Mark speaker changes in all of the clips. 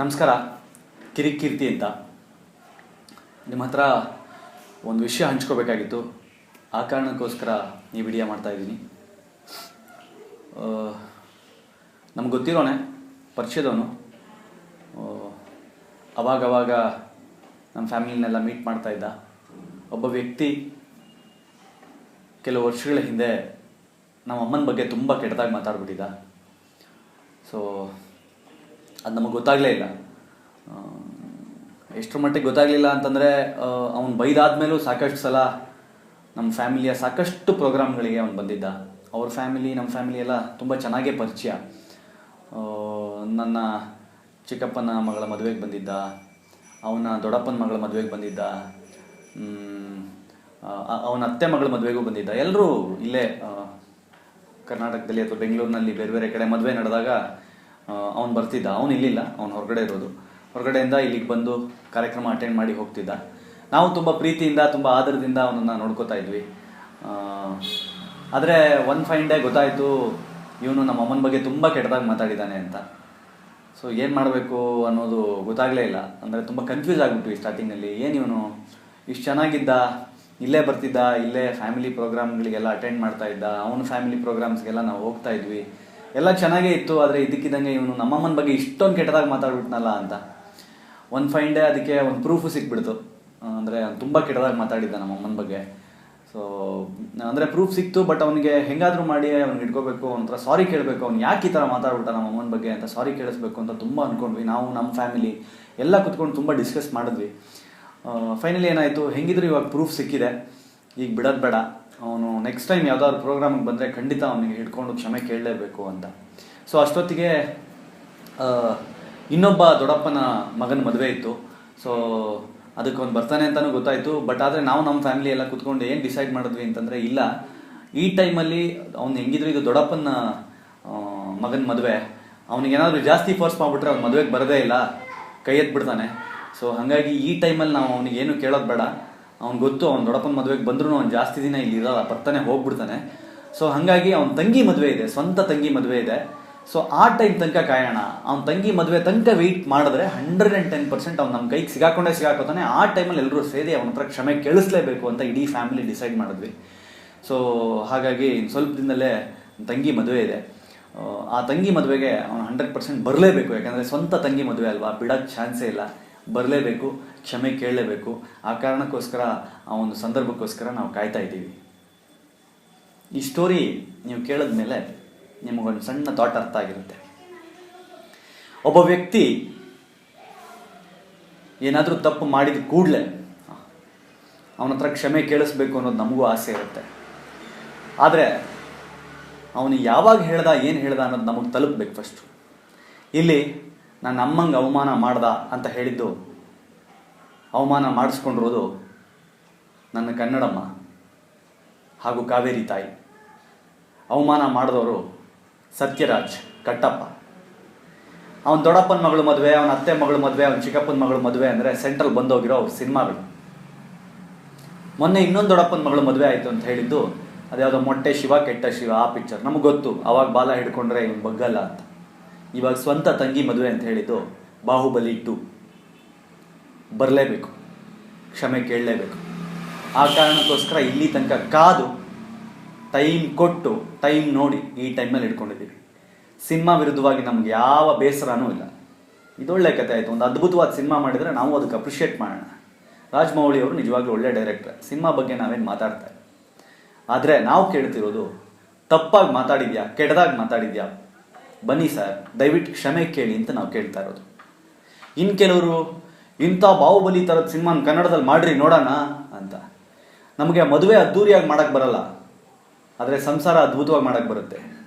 Speaker 1: ನಮಸ್ಕಾರ ಕಿರಿಕೀರ್ತಿ ಅಂತ. ನಿಮ್ಮ ಹತ್ರ ಒಂದು ವಿಷಯ ಹಂಚ್ಕೋಬೇಕಾಗಿತ್ತು. ಆ ಕಾರಣಕ್ಕೋಸ್ಕರ ಈ ವಿಡಿಯೋ ಮಾಡ್ತಾ ಇದ್ದೀನಿ. ನಮ್ಗೆ ಗೊತ್ತಿರೋನೆ, ಪರಿಚಯದವನು. ಅವಾಗವಾಗ ನಮ್ಮ ಫ್ಯಾಮಿಲಿನೆಲ್ಲ ಮೀಟ್ ಮಾಡ್ತಾ ಇದ್ದ. ಒಬ್ಬ ವ್ಯಕ್ತಿ ಕೆಲವು ವರ್ಷಗಳ ಹಿಂದೆ ನಮ್ಮ ಅಮ್ಮನ ಬಗ್ಗೆ ತುಂಬ ಕೆಟ್ಟದಾಗಿ ಮಾತಾಡ್ಬಿಟ್ಟಿದ್ದ. ಸೊ ಅದು ನಮಗೆ ಗೊತ್ತಾಗಲೇ ಇಲ್ಲ. ಎಷ್ಟರ ಮಟ್ಟಿಗೆ ಗೊತ್ತಾಗಲಿಲ್ಲ ಅಂತಂದರೆ ಅವನು ಬೈದಾದ್ಮೇಲೂ ಸಾಕಷ್ಟು ಸಲ ನಮ್ಮ ಫ್ಯಾಮಿಲಿಯ ಸಾಕಷ್ಟು ಪ್ರೋಗ್ರಾಮ್ಗಳಿಗೆ ಅವನು ಬಂದಿದ್ದ. ಅವ್ರ ಫ್ಯಾಮಿಲಿ ನಮ್ಮ ಫ್ಯಾಮಿಲಿ ಎಲ್ಲ ತುಂಬ ಚೆನ್ನಾಗೇ ಪರಿಚಯ. ನನ್ನ ಚಿಕ್ಕಪ್ಪನ ಮಗಳ ಮದುವೆಗೆ ಬಂದಿದ್ದ. ಅವನ ದೊಡ್ಡಪ್ಪನ ಮಗಳ ಮದುವೆಗೆ ಬಂದಿದ್ದ. ಅವನ ಅತ್ತೆ ಮಗಳ ಮದುವೆಗೂ ಬಂದಿದ್ದ. ಎಲ್ಲರೂ ಇಲ್ಲೇ ಕರ್ನಾಟಕದಲ್ಲಿ ಅಥವಾ ಬೆಂಗಳೂರಿನಲ್ಲಿ ಬೇರೆ ಬೇರೆ ಕಡೆ ಮದುವೆ ನಡೆದಾಗ ಅವನು ಬರ್ತಿದ್ದ. ಅವನು ಇಲ್ಲಿಲ್ಲ. ಅವನು ಹೊರಗಡೆ ಇರೋದು. ಹೊರಗಡೆಯಿಂದ ಇಲ್ಲಿಗೆ ಬಂದು ಕಾರ್ಯಕ್ರಮ ಅಟೆಂಡ್ ಮಾಡಿ ಹೋಗ್ತಿದ್ದ. ನಾವು ತುಂಬ ಪ್ರೀತಿಯಿಂದ, ತುಂಬ ಆದರದಿಂದ ಅವನನ್ನು ನೋಡ್ಕೋತಾ ಇದ್ವಿ. ಆದರೆ ಒನ್ ಫೈನ್ ಡೇ ಗೊತ್ತಾಯಿತು, ಇವನು ನಮ್ಮ ಅಮ್ಮನ ಬಗ್ಗೆ ತುಂಬ ಕೆಟ್ಟದಾಗಿ ಮಾತಾಡಿದ್ದಾನೆ ಅಂತ. ಸೊ ಏನು ಮಾಡಬೇಕು ಅನ್ನೋದು ಗೊತ್ತಾಗಲೇ ಇಲ್ಲ. ಅಂದರೆ ತುಂಬ ಕನ್ಫ್ಯೂಸ್ ಆಗಿಬಿಟ್ವಿ ಸ್ಟಾರ್ಟಿಂಗಲ್ಲಿ ಏನು ಇವನು? ಇಷ್ಟು ಚೆನ್ನಾಗಿದ್ದ? ಇಲ್ಲೇ ಬರ್ತಿದ್ದ? ಇಲ್ಲೇ ಫ್ಯಾಮಿಲಿ ಪ್ರೋಗ್ರಾಮ್ಗಳಿಗೆಲ್ಲ ಅಟೆಂಡ್ ಮಾಡ್ತಾ ಇದ್ದ? ಅವನ ಫ್ಯಾಮಿಲಿ ಪ್ರೋಗ್ರಾಮ್ಸ್ಗೆಲ್ಲ ನಾವು ಹೋಗ್ತಾ ಇದ್ವಿ. ಎಲ್ಲ ಚೆನ್ನಾಗೇ ಇತ್ತು, ಆದರೆ ಇದಕ್ಕಿದ್ದಂಗೆ ಇವನು ನಮ್ಮಮ್ಮನ ಬಗ್ಗೆ ಇಷ್ಟೊಂದು ಕೆಟ್ಟದಾಗಿ ಮಾತಾಡ್ಬಿಟ್ನಲ್ಲ ಅಂತ. ಒಂದು ಫೈನ್ ಡೇ ಅದಕ್ಕೆ ಒಂದು ಪ್ರೂಫು ಸಿಕ್ಬಿಡ್ತು. ಅಂದರೆ ತುಂಬ ಕೆಟ್ಟದಾಗಿ ಮಾತಾಡಿದ್ದ ನಮ್ಮ ಅಮ್ಮನ ಬಗ್ಗೆ. ಸೊ ಅಂದರೆ ಪ್ರೂಫ್ ಸಿಕ್ತು ಬಟ್ ಅವನಿಗೆ ಹೆಂಗಾದರೂ ಮಾಡಿ ಅವ್ನಿಗೆ ಇಟ್ಕೋಬೇಕು ಒಂಥರ ಸಾರಿ ಕೇಳಬೇಕು, ಅವ್ನು ಯಾಕೆ ಈ ಥರ ಮಾತಾಡ್ಬಿಟ್ಟ ನಮ್ಮ ಅಮ್ಮನ ಬಗ್ಗೆ ಅಂತ ಸಾರಿ ಕೇಳಿಸ್ಬೇಕು ಅಂತ ತುಂಬ ಅಂದ್ಕೊಂಡ್ವಿ ನಾವು ನಮ್ಮ ಫ್ಯಾಮಿಲಿ ಎಲ್ಲ ಕುತ್ಕೊಂಡು ತುಂಬ ಡಿಸ್ಕಸ್ ಮಾಡಿದ್ವಿ. ಫೈನಲಿ ಏನಾಯಿತು, ಹೆಂಗಿದ್ರು ಇವಾಗ ಪ್ರೂಫ್ ಸಿಕ್ಕಿದೆ. ಈಗ ಬಿಡೋದು ಬೇಡ. ಅವನು ನೆಕ್ಸ್ಟ್ ಟೈಮ್ ಯಾವ್ದಾದ್ರು ಪ್ರೋಗ್ರಾಮಿಗೆ ಬಂದರೆ ಖಂಡಿತ ಅವನಿಗೆ ಹಿಡ್ಕೊಂಡು ಕ್ಷಮೆ ಕೇಳಲೇಬೇಕು ಅಂತ. ಸೊ ಅಷ್ಟೊತ್ತಿಗೆ ಇನ್ನೊಬ್ಬ ದೊಡ್ಡಪ್ಪನ ಮಗನ ಮದುವೆ ಇತ್ತು. ಸೊ ಅದಕ್ಕೆ ಅವ್ನು ಬರ್ತಾನೆ ಅಂತಲೂ ಗೊತ್ತಾಯಿತು. ಬಟ್ ಆದರೆ ನಾವು ನಮ್ಮ ಫ್ಯಾಮಿಲಿ ಎಲ್ಲ ಕುತ್ಕೊಂಡು ಏನು ಡಿಸೈಡ್ ಮಾಡಿದ್ವಿ ಅಂತಂದರೆ ಇಲ್ಲ. ಈ ಟೈಮಲ್ಲಿ ಅವ್ನು ಹೆಂಗಿದ್ರು ಇದು ದೊಡ್ಡಪ್ಪನ ಮಗನ ಮದುವೆ. ಅವ್ನಿಗೆ ಏನಾದರೂ ಜಾಸ್ತಿ ಫೋರ್ಸ್ ಮಾಡಿಬಿಟ್ರೆ ಅವ್ನು ಮದುವೆಗೆ ಬರದೇ ಇಲ್ಲ. ಕೈ ಎತ್ಬಿಡ್ತಾನೆ. ಸೊ ಹಾಗಾಗಿ ಈ ಟೈಮಲ್ಲಿ ನಾವು ಅವನಿಗೆ ಏನು ಕೇಳೋದು ಬೇಡ. ಅವ್ನು ಗೊತ್ತು ಅವ್ನ ದೊಡ್ಡಪ್ಪನ ಮದುವೆಗೆ ಬಂದರೂ ಅವ್ನು ಜಾಸ್ತಿ ದಿನ ಇಲ್ಲಿ ಇರಲ್ಲ ಬರ್ತಾನೆ ಹೋಗ್ಬಿಡ್ತಾನೆ. ಸೊ ಹಾಗಾಗಿ ಅವ್ನ ತಂಗಿ ಮದುವೆ ಇದೆ ಸ್ವಂತ ತಂಗಿ ಮದುವೆ ಇದೆ. ಸೊ ಆ ಟೈಮ್ ತನಕ ಕಾಯೋಣ. ಅವ್ನ ತಂಗಿ ಮದುವೆ ತನಕ ವೆಯ್ಟ್ ಮಾಡಿದ್ರೆ ಹಂಡ್ರೆಡ್ ಆ್ಯಂಡ್ ಟೆನ್ ಪರ್ಸೆಂಟ್ ಅವ್ನು ನಮ್ಮ ಕೈಗೆ ಸಿಗಾಕೊಂಡೇ ಸಿಗಾಕೋತಾನೆ. ಆ ಟೈಮಲ್ಲಿ ಎಲ್ಲರೂ ಸೇರಿ ಅವನ ಹತ್ರ ಕ್ಷಮೆ ಕೇಳಿಸ್ಲೇಬೇಕು ಅಂತ ಇಡೀ ಫ್ಯಾಮಿಲಿ ಡಿಸೈಡ್ ಮಾಡಿದ್ವಿ. ಸೊ ಹಾಗಾಗಿ ಇನ್ನು ಸ್ವಲ್ಪ ದಿನದಲ್ಲೇ ತಂಗಿ ಮದುವೆ ಇದೆ. ಆ, ಆ ತಂಗಿ ಮದುವೆಗೆ ಅವನು ಹಂಡ್ರೆಡ್ ಪರ್ಸೆಂಟ್ ಬರಲೇಬೇಕು ಯಾಕಂದರೆ ಸ್ವಂತ ತಂಗಿ ಮದುವೆ ಅಲ್ವಾ? ಬಿಡೋಕ್ಕೆ ಚಾನ್ಸೇ ಇಲ್ಲ. ಬರಲೇಬೇಕು, ಕ್ಷಮೆ ಕೇಳಲೇಬೇಕು. ಆ ಕಾರಣಕ್ಕೋಸ್ಕರ, ಆ ಒಂದು ಸಂದರ್ಭಕ್ಕೋಸ್ಕರ ನಾವು ಕಾಯ್ತಾ ಇದ್ದೀವಿ. ಈ ಸ್ಟೋರಿ ನೀವು ಕೇಳಿದ್ಮೇಲೆ ನಿಮಗೊಂದು ಸಣ್ಣ ಥಾಟ್ ಅರ್ಥ ಆಗಿರುತ್ತೆ. ಒಬ್ಬ ವ್ಯಕ್ತಿ ಏನಾದರೂ ತಪ್ಪು ಮಾಡಿದ ಕೂಡಲೇ ಅವನ ಹತ್ರ ಕ್ಷಮೆ ಕೇಳಿಸ್ಬೇಕು ಅನ್ನೋದು ನಮಗೂ ಆಸೆ ಇರುತ್ತೆ. ಆದರೆ, ಅವನು ಯಾವಾಗ ಹೇಳ್ದ, ಏನು ಹೇಳ್ದ ಅನ್ನೋದು ನಮಗೆ ತಲುಪಬೇಕು ಫಸ್ಟು ಇಲ್ಲಿ ನನ್ನ ಅಮ್ಮಂಗೆ ಅವಮಾನ ಮಾಡ್ದ ಅಂತ ಹೇಳಿದ್ದು, ಅವಮಾನ ಮಾಡಿಸ್ಕೊಂಡಿರೋದು ನನ್ನ ಕನ್ನಡಮ್ಮ ಹಾಗೂ ಕಾವೇರಿ ತಾಯಿ. ಅವಮಾನ ಮಾಡಿದವರು ಸತ್ಯರಾಜ್ ಕಟ್ಟಪ್ಪ. ಅವನ ದೊಡ್ಡಪ್ಪನ ಮಗಳು ಮದುವೆ, ಅವನ ಅತ್ತೆ ಮಗಳು ಮದುವೆ, ಅವನ ಚಿಕ್ಕಪ್ಪನ ಮಗಳು ಮದುವೆ ಅಂದರೆ ಸೆಂಟ್ರಲ್ ಬಂದೋಗಿರೋ ಅವ್ರ ಸಿನಿಮಾಗಳು. ಮೊನ್ನೆ ಇನ್ನೊಂದು ದೊಡ್ಡಪ್ಪನ ಮಗಳು ಮದುವೆ ಆಯಿತು ಅಂತ ಹೇಳಿದ್ದು, ಅದ್ಯಾವುದೋ ಮೊಟ್ಟೆ ಶಿವ, ಕೆಟ್ಟ ಶಿವ ಆ ಪಿಕ್ಚರ್ ನಮಗೆ ಗೊತ್ತು, ಅವಾಗ ಬಾಲ ಹಿಡ್ಕೊಂಡ್ರೆ ಇವ್ನು ಬಗ್ಗಲ್ಲ ಅಂತ. ಇವಾಗ ಸ್ವಂತ ತಂಗಿ ಮದುವೆ ಅಂತ ಹೇಳಿದ್ದು ಬಾಹುಬಲಿ ಇಟ್ಟು ಬರಲೇಬೇಕು. ಕ್ಷಮೆ ಕೇಳಲೇಬೇಕು. ಆ ಕಾರಣಕ್ಕೋಸ್ಕರ ಇಲ್ಲಿ ತನಕ ಕಾದು ಟೈಮ್ ಕೊಟ್ಟು ಟೈಮ್ ನೋಡಿ ಈ ಟೈಮಲ್ಲಿ ಇಟ್ಕೊಂಡಿದ್ದೀವಿ. ಸಿನಿಮಾ ವಿರುದ್ಧವಾಗಿ ನಮ್ಗೆ ಯಾವ ಬೇಸರನೂ ಇಲ್ಲ. ಇದೊಳ್ಳೆ ಕತೆ ಆಯಿತು. ಒಂದು ಅದ್ಭುತವಾದ ಸಿನಿಮಾ ಮಾಡಿದರೆ ನಾವು ಅದಕ್ಕೆ ಅಪ್ರಿಷಿಯೇಟ್ ಮಾಡೋಣ. ರಾಜಮೌಳಿ ಅವರು ನಿಜವಾಗ್ಲೂ ಒಳ್ಳೆ ಡೈರೆಕ್ಟರ್ ಸಿನಿಮಾ ಬಗ್ಗೆ ನಾವೇನು ಮಾತಾಡ್ತಾ ಆದರೆ ನಾವು ಕೇಳ್ತಿರೋದು, ತಪ್ಪಾಗಿ ಮಾತಾಡಿದ್ಯಾ, ಕೆಟ್ಟದಾಗಿ ಮಾತಾಡಿದ್ಯಾ? ಬನ್ನಿ ಸರ್, ದಯವಿಟ್ಟು ಕ್ಷಮೆ ಕೇಳಿ ಅಂತ ನಾವು ಕೇಳ್ತಾ ಇರೋದು. ಇನ್ನು ಕೆಲವರು, ಇಂಥ ಬಾಹುಬಲಿ ಥರದ ಸಿನಿಮಾನ ಕನ್ನಡದಲ್ಲಿ ಮಾಡ್ರಿ, ನೋಡೋಣ ಅಂತ. ನಮಗೆ ಮದುವೆ ಅದ್ದೂರಿಯಾಗಿ ಮಾಡಕ್ಕೆ ಬರಲ್ಲ. ಆದರೆ ಸಂಸಾರ ಅದ್ಭುತವಾಗಿ ಮಾಡಕ್ಕೆ ಬರುತ್ತೆ.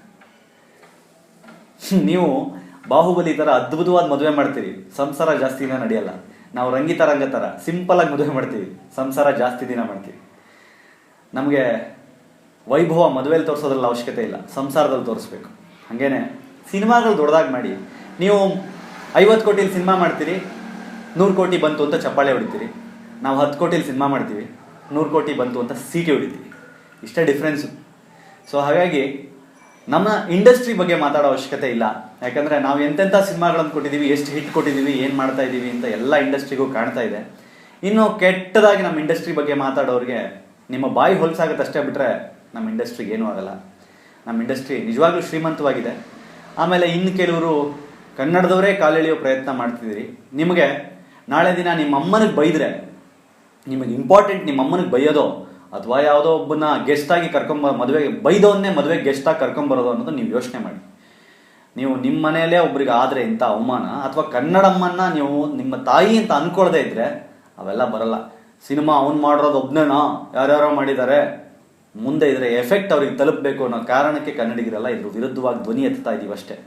Speaker 1: ನೀವು ಬಾಹುಬಲಿ ಥರ ಅದ್ಭುತವಾದ ಮದುವೆ ಮಾಡ್ತೀರಿ. ಸಂಸಾರ ಜಾಸ್ತಿ ದಿನ ನಡೆಯಲ್ಲ. ನಾವು ರಂಗಿತ ರಂಗ ಥರ ಸಿಂಪಲಾಗಿ ಮದುವೆ ಮಾಡ್ತೀವಿ. ಸಂಸಾರ ಜಾಸ್ತಿ ದಿನ ಮಾಡ್ತೀವಿ. ನಮಗೆ ವೈಭವ ಮದುವೆಯಲ್ಲಿ ತೋರಿಸೋದ್ರಲ್ಲಿ ಅವಶ್ಯಕತೆ ಇಲ್ಲ. ಸಂಸಾರದಲ್ಲಿ ತೋರಿಸ್ಬೇಕು. ಹಾಗೇನೆ? ಸಿನಿಮಾಗಳು ದೊಡ್ಡದಾಗಿ ಮಾಡಿ. ನೀವು ಐವತ್ತು ಕೋಟಿಲಿ ಸಿನಿಮಾ ಮಾಡ್ತೀರಿ, ನೂರು ಕೋಟಿ ಬಂತು ಅಂತ ಚಪ್ಪಾಳೆ ಹೊಡಿತೀರಿ. ನಾವು ಹತ್ತು ಕೋಟಿಲಿ ಸಿನಿಮಾ ಮಾಡ್ತೀವಿ, ನೂರು ಕೋಟಿ ಬಂತು ಅಂತ ಸೀಟಿ ಹೊಡಿತೀವಿ ಇಷ್ಟೇ ಡಿಫ್ರೆನ್ಸು ಸೊ ಹಾಗಾಗಿ ನಮ್ಮ ಇಂಡಸ್ಟ್ರಿ ಬಗ್ಗೆ ಮಾತಾಡೋ ಅವಶ್ಯಕತೆ ಇಲ್ಲ. ಯಾಕಂದರೆ ನಾವು ಎಂತೆಂಥ ಸಿನಿಮಾಗಳನ್ನು ಕೊಟ್ಟಿದ್ದೀವಿ, ಎಷ್ಟು ಹಿಟ್ ಕೊಟ್ಟಿದ್ದೀವಿ, ಏನು ಮಾಡ್ತಾ ಇದ್ದೀವಿ ಅಂತ ಎಲ್ಲ ಇಂಡಸ್ಟ್ರಿಗೂ ಕಾಣ್ತಾ ಇದೆ. ಇನ್ನು ಕೆಟ್ಟದಾಗಿ ನಮ್ಮ ಇಂಡಸ್ಟ್ರಿ ಬಗ್ಗೆ ಮಾತಾಡೋರಿಗೆ ನಿಮ್ಮ ಬಾಯಿ ಹೊಲಸಾಗತ್ತಷ್ಟೇ ಬಿಟ್ಟರೆ ನಮ್ಮ ಇಂಡಸ್ಟ್ರಿಗೆ ಏನೂ ಆಗಲ್ಲ. ನಮ್ಮ ಇಂಡಸ್ಟ್ರಿ ನಿಜವಾಗ್ಲೂ ಶ್ರೀಮಂತವಾಗಿದೆ. ಆಮೇಲೆ ಇನ್ನು ಕೆಲವರು ಕನ್ನಡದವರೇ ಕಾಲೆಳೆಯೋ ಪ್ರಯತ್ನ ಮಾಡ್ತಿದ್ದೀರಿ. ನಿಮಗೆ ನಾಳೆ ದಿನ ನಿಮ್ಮ ಅಮ್ಮನಿಗೆ ಬೈದರೆ, ನಿಮಗೆ ಇಂಪಾರ್ಟೆಂಟ್ ನಿಮ್ಮ ಅಮ್ಮನಿಗೆ ಬೈಯೋದೋ, ಅಥವಾ ಯಾವುದೋ ಒಬ್ಬನ ಗೆಸ್ಟಾಗಿ ಕರ್ಕೊಂಬ, ಮದುವೆಗೆ ಬೈದವನ್ನೇ ಮದುವೆಗೆ ಗೆಸ್ಟಾಗಿ ಕರ್ಕೊಂಬರೋದು ಅನ್ನೋದು ನೀವು ಯೋಚನೆ ಮಾಡಿ. ನೀವು ನಿಮ್ಮ ಮನೆಯಲ್ಲೇ ಒಬ್ರಿಗೆ ಆದರೆ ಇಂಥ ಅವಮಾನ, ಅಥವಾ ಕನ್ನಡಮ್ಮನ್ನ ನೀವು ನಿಮ್ಮ ತಾಯಿ ಅಂತ ಅನ್ಕೊಳ್ದೇ ಇದ್ರೆ, ಅವೆಲ್ಲ ಬರಲ್ಲ. ಸಿನಿಮಾ ಅವ್ನು ಮಾಡಿರೋದು ಒಬ್ನೇನಾ? ಯಾರ್ಯಾರೋ ಮಾಡಿದ್ದಾರೆ. ಮುಂದೆ ಇದರ ಎಫೆಕ್ಟ್ ಅವ್ರಿಗೆ ತಲುಪಬೇಕು ಅನ್ನೋ ಕಾರಣಕ್ಕೆ ಕನ್ನಡಿಗರೆಲ್ಲ ಇದ್ರ ವಿರುದ್ಧವಾಗಿ ಧ್ವನಿ ಎತ್ತಾ ಇದೀವಿ ಅಷ್ಟೇ.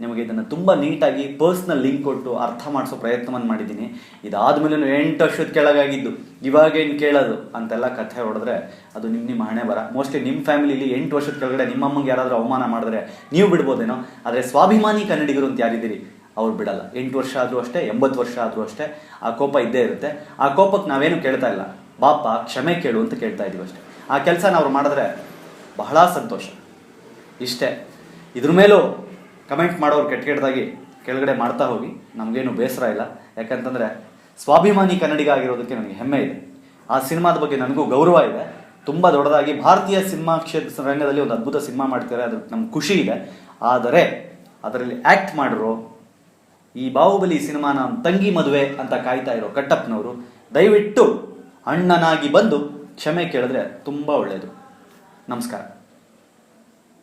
Speaker 1: ನಿಮಗೆ ಇದನ್ನು ತುಂಬ ನೀಟಾಗಿ ಪರ್ಸ್ನಲ್ ಲಿಂಕ್ ಕೊಟ್ಟು ಅರ್ಥ ಮಾಡಿಸೋ ಪ್ರಯತ್ನವನ್ನು ಮಾಡಿದ್ದೀನಿ. ಇದಾದ್ಮೇಲೆ ಎಂಟು ವರ್ಷದ ಕೆಳಗಾಗಿದ್ದು ಇವಾಗೇನು ಕೇಳೋದು ಅಂತೆಲ್ಲ ಕಥೆ ಹೊಡೆದ್ರೆ ಅದು ನಿಮ್ಮ ನಿಮ್ಮ ಹಣೆ ಬರ. ಮೋಸ್ಟ್ಲಿ ನಿಮ್ಮ ಫ್ಯಾಮಿಲಿಲಿ ಎಂಟು ವರ್ಷದ ಕೆಳಗಡೆ ನಿಮ್ಮ ಅಮ್ಮಂಗೆ ಯಾರಾದರೂ ಅವಮಾನ ಮಾಡಿದ್ರೆ ನೀವು ಬಿಡ್ಬೋದೇನೋ? ಆದರೆ ಸ್ವಾಭಿಮಾನಿ ಕನ್ನಡಿಗರು ಅಂತ ಯಾರಿದ್ದೀರಿ? ಅವ್ರು ಬಿಡಲ್ಲ. ಎಂಟು ವರ್ಷ ಆದರೂ ಅಷ್ಟೇ, ಎಂಬತ್ತು ವರ್ಷ ಆದರೂ ಅಷ್ಟೇ, ಆ ಕೋಪ ಇದ್ದೇ ಇರುತ್ತೆ. ಆ ಕೋಪಕ್ಕೆ ನಾವೇನು ಕೇಳ್ತಾ ಇಲ್ಲ. ಬಾಪ ಕ್ಷಮೆ ಕೇಳು ಅಂತ ಕೇಳ್ತಾ ಇದ್ದೀವಿ ಅಷ್ಟೇ. ಆ ಕೆಲಸನ ಅವ್ರು ಮಾಡಿದ್ರೆ ಬಹಳ ಸಂತೋಷ. ಇಷ್ಟೇ. ಇದ್ರ ಮೇಲೂ ಕಮೆಂಟ್ ಮಾಡೋರು ಕೆಟ್ಟ ಕೆಟ್ಟದಾಗಿ ಕೆಳಗಡೆ ಮಾಡ್ತಾ ಹೋಗಿ. ನಮಗೇನು ಬೇಸರ ಇಲ್ಲ. ಯಾಕಂತಂದರೆ ಸ್ವಾಭಿಮಾನಿ ಕನ್ನಡಿಗ ಆಗಿರೋದಕ್ಕೆ ನನಗೆ ಹೆಮ್ಮೆ ಇದೆ. ಆ ಸಿನಿಮಾದ ಬಗ್ಗೆ ನನಗೂ ಗೌರವ ಇದೆ. ತುಂಬ ದೊಡ್ಡದಾಗಿ ಭಾರತೀಯ ಸಿನಿಮಾ ಕ್ಷೇತ್ರ ರಂಗದಲ್ಲಿ ಒಂದು ಅದ್ಭುತ ಸಿನಿಮಾ ಮಾಡ್ತಾರೆ ಅದಕ್ಕೆ ನಮ್ಗೆ ಖುಷಿ ಇದೆ. ಆದರೆ ಅದರಲ್ಲಿ ಆ್ಯಕ್ಟ್ ಮಾಡಿರೋ ಈ ಬಾಹುಬಲಿ ಸಿನಿಮಾನ ತಂಗಿ ಮದುವೆ ಅಂತ ಕಾಯ್ತಾ ಇರೋ ಕಟ್ಟಪ್ಪನವರು ದಯವಿಟ್ಟು ಅಣ್ಣನಾಗಿ ಬಂದು ಕ್ಷಮೆ ಕೇಳಿದ್ರೆ ತುಂಬ ಒಳ್ಳೆಯದು ನಮಸ್ಕಾರ.